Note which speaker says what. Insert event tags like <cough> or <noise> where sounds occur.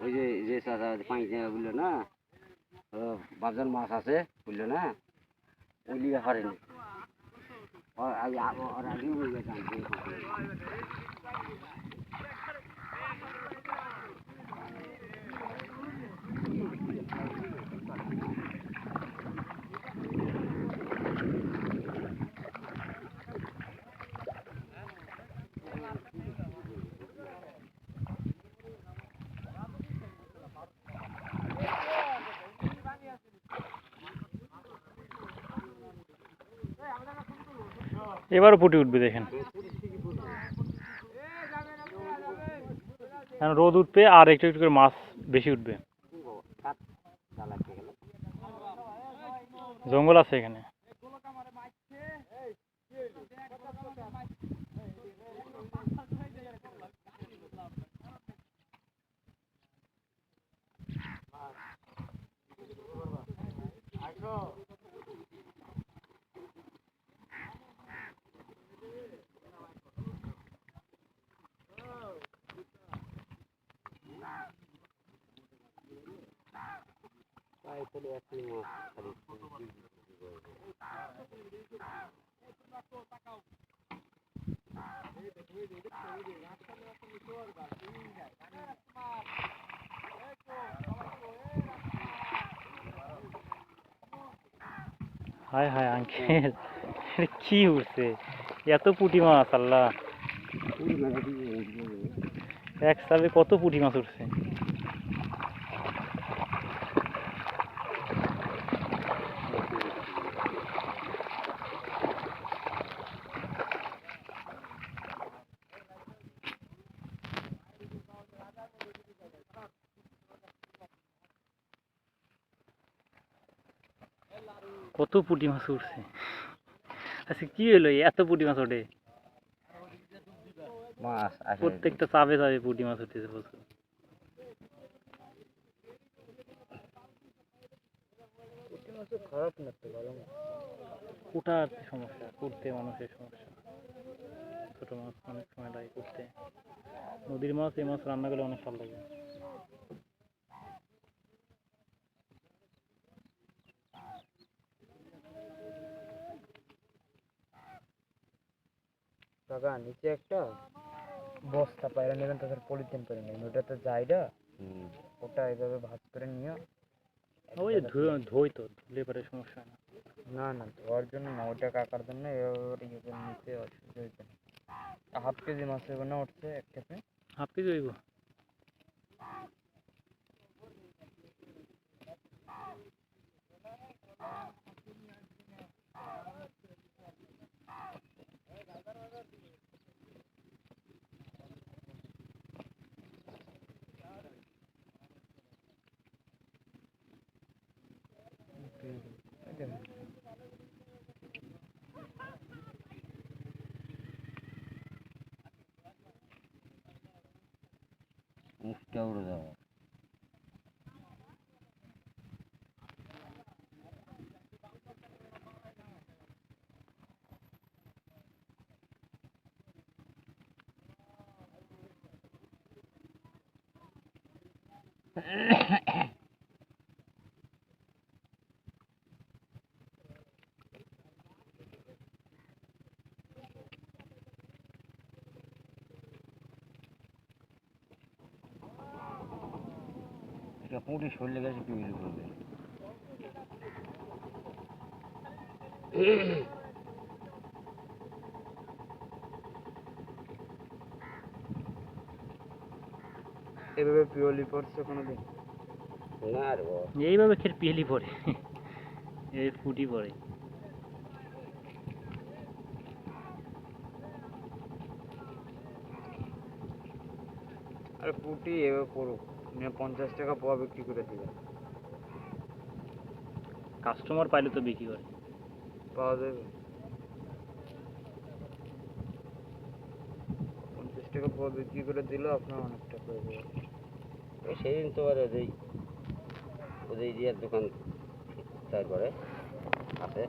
Speaker 1: ওই যে যে চাচা পাঁচ বলল না? ও বাজার মাছ আছে বলল না? ওই হারেনি। ওর আগে ওর আগে
Speaker 2: এবারও পুটি উঠবে, দেখেন। রোদ উঠবে আর একটু একটু করে মাছ বেশি উঠবে। জঙ্গল আছে এখানে। হায় হায় আঙ্কেল কি উঠছে এত পুঁটি মাছ আল্লাহ। এক সালে কত পুঁটি মাছ উঠছে? কত পুঁটি মাছ উঠছে? আচ্ছা কি হলো এত পুঁটি মাছ ওঠে?
Speaker 1: মাছ
Speaker 2: প্রত্যেকটা চাপে চাপে পুঁটি মাছ উঠতেছে প্রচুর।
Speaker 1: খারাপ না তো ভালো
Speaker 2: কুটার সমস্যা? করতে মানুষের সমস্যা। ছোট মাছ অনেক সময় লাগে করতে নদীর মাছ এই মাছ রান্না করলে অনেক ভালো লাগে।
Speaker 3: কাকা নিচে একটা বস্তা পায়রা নেবেন তাদের পলিথিন করে নেবেন। ওটা তো জায়গা। ওটা এইভাবে ভাগ করে নিয়ে
Speaker 2: ওই ধুয়ে- ধুই তো ধুলে পরে সমস্যা না।
Speaker 3: না না ধোয়ার জন্য না ওটা কাকার জন্য এভাবে ইয়ে করে নিতে অসুবিধা হইবে না হাফ কেজি মাছ হবে না উঠছে এক কেজি
Speaker 2: হাফ কেজি হইব?
Speaker 1: go to the <coughs> <coughs> এটা পুঁটি শরীরে গেছে পিবিলি করবে।
Speaker 3: এভাবে পিওলি পড়ছে কোনোদিন?
Speaker 1: না রে বাবা।
Speaker 2: এইভাবে খের পিয়েলি পড়ে। এই ফুটি পড়ে।
Speaker 3: আরে পুটি এভাবে পড়ুক। পঞ্চাশ টাকা পোয়া বিক্রি করে দিবেন।
Speaker 2: কাস্টমার পাইলে তো বিক্রি করে।
Speaker 3: পাওয়া যাবে। পঞ্চাশ টাকা পোয়া বিক্রি করে দিলেও আপনার অনেক টাকা হয়ে যাবে।
Speaker 1: সেদিন তো আর ওই ওদের ইয়ে দোকান তারপরে আছে।